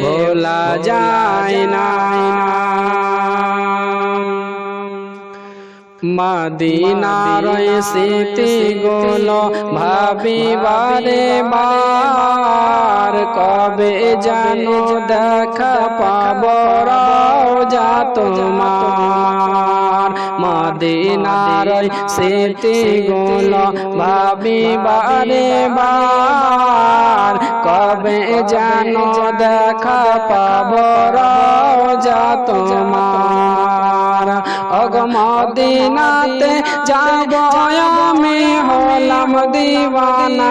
ভোলা যায় না। মদিনার স্মৃতি গুলো ভাবিবারে বার। কবে জানো দেখা পাব যা তোমার। মদিনার স্মৃতি গুলো ভাবি বারে বার। কবে জানো দেখা পাব যা তোমার। অগমদিনাতে যাব আমি, হলাম দিবানা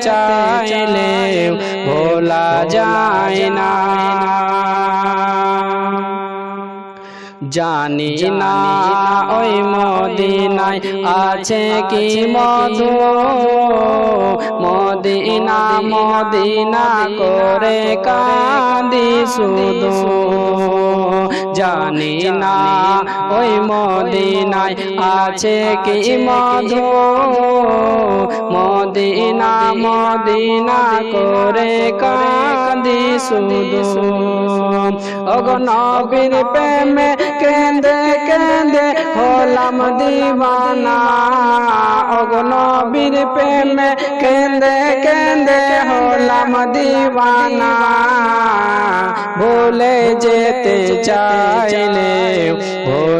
চাইলে ভোলা যায় না। জানি না ওই মদিনায় আছে কি মধু। মদিনা মদিনা করে কান্দি শুধু। জানি না ওই মদিনায় আছে কি মধু? মদিনা মদিনা করে কান্দি শুধু অগনবীর প্রেমে কেন্দে কেন্দে হলাম দিবানা। অগনবীর প্রেমে কেন্দে কেন্দে হলাম দিবানা। ভুলে যেতে চাইলে ভোলা